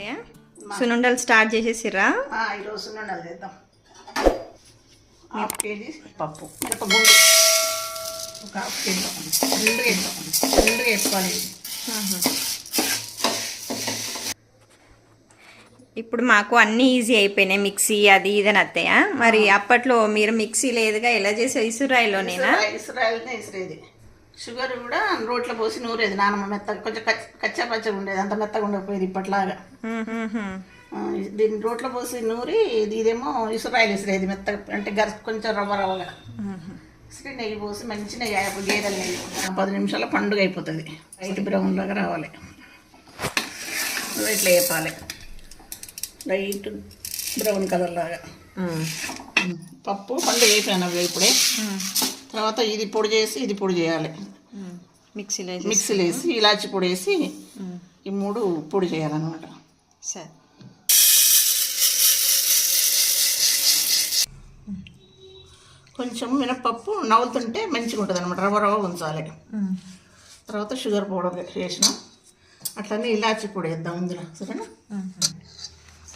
అత్తయ్య సునుండలు స్టార్ట్ చేసేసిర్రా? ఈరోజు సున్నుండలు చేద్దాం. హాఫ్ కేజీ పప్పు. మిరపగుండు. ఒక హాఫ్ కేజీ రెండుగా వేద్దాం రెండుగా వేసుకోవాలి. ఇప్పుడు మాకు అన్నీ ఈజీ అయిపోయినాయి. మిక్సీ అది ఇది అని అత్తయ్య. మరి అప్పట్లో మీరు మిక్సీ లేదుగా ఎలా చేసే ఇసురాయిలోనేనా? ఇసురాయి- ఇసురాయిలనే ఇసురేది. షుగర్ కూడా రోట్లో పోసి నూరేది నానమ్మ మెత్తగా కొంచెం కచ్చ పచ్చగా ఉండేది అంత మెత్తగా ఉండకపోయేది ఇప్పట్లాగా. దీన్ని రోట్లో పోసి నూరి ఇది ఇదేమో ఇసురాయిలు ఇసిరేది మెత్తగా అంటే గర కొంచెం రవ్వ రవ్వగా. ఇసిరి నెయ్యి పోసి మంచి నెయ్యి గేదెల నెయ్యి. పది నిమిషాల పండుగ అయిపోతుంది. లైట్ బ్రౌన్ లాగా రావాలి. ఇట్లా వేపాలి. లైట్ బ్రౌన్ కలర్ లాగా. పప్పు పండుగ అవి ఇప్పుడే. తర్వాత ఇది పొడి చేసి ఇది పొడి చేయాలి. మిక్సీలో మిక్సీలో వేసి ఇలాచి పొడి వేసి ఈ మూడు పొడి చేయాలన్నమాట. సరే. కొంచెం మినప్పప్పు నవ్వుతుంటే మంచిగా ఉంటుంది అనమాట రవ్వ రవ్వ ఉంచాలి. తర్వాత షుగర్ పౌడర్ వేసినాం అట్లనే ఇలాచి పొడి వేద్దాం ఇందులో సరేనా?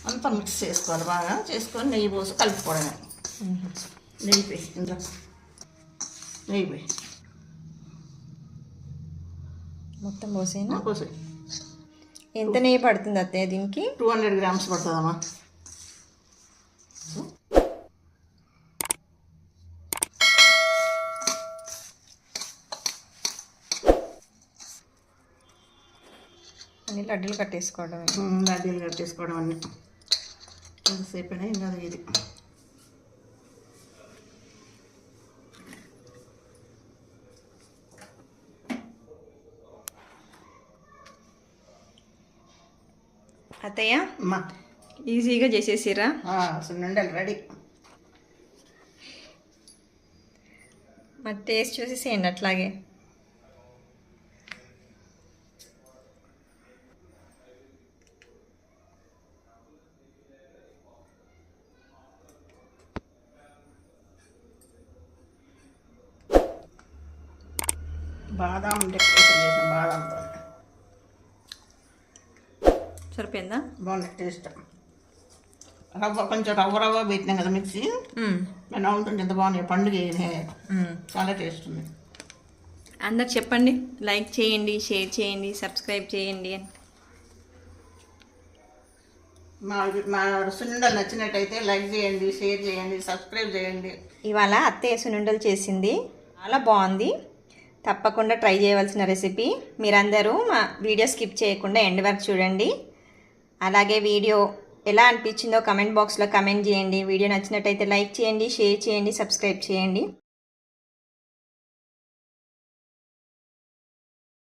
అంతా మిక్స్ చేసుకోవాలి బాగా. చేసుకొని నెయ్యి పోసి కలుపుకోవడమే. నెయ్యి ఇందులో. మొత్తం పోసేనా పోసి ఎంత నెయ్యి పడుతుంది అత్తయ్య దీనికి? టూ హండ్రెడ్ గ్రామ్స్ పడుతుందమ్మా. అన్ని లడ్డూలు కట్టేసుకోవడమే. లడ్డీలు కట్టేసుకోవడం అన్నీ. ఎంతసేపు అయినా ఇంకా ఇది. అత్తయ్య? ఈజీగా చేసేసిరా సున్నుండలు రెడీ. మరి టేస్ట్ చూసేసేయండి అట్లాగే. బాదాం డెకరేషన్ చేసిన బాదాంతో సరిపోయిందా? బాగుంది టేస్ట్. రవ్వ కొంచెం రవ్వ రవ్వ పెట్టినాం కదా మిక్సీ. నేను అవుతుంటే ఎంత బాగున్నాయి పండుగ చాలా టేస్ట్ ఉంది. అందరు చెప్పండి. లైక్ చేయండి షేర్ చేయండి సబ్స్క్రైబ్ చేయండి అని. మా మా సున్నుండలు నచ్చినట్టయితే లైక్ చేయండి షేర్ చేయండి సబ్స్క్రైబ్ చేయండి. ఇవాళ అత్తయ్య సునుండలు చేసింది. చాలా బాగుంది. తప్పకుండా ట్రై చేయవలసిన రెసిపీ. మీరందరూ మా వీడియో స్కిప్ చేయకుండా ఎండ్ వరకు చూడండి. అలాగే వీడియో ఎలా అనిపించిందో కమెంట్ బాక్స్లో కమెంట్ చేయండి. వీడియో నచ్చినట్టయితే లైక్ చేయండి షేర్ చేయండి సబ్స్క్రైబ్ చేయండి.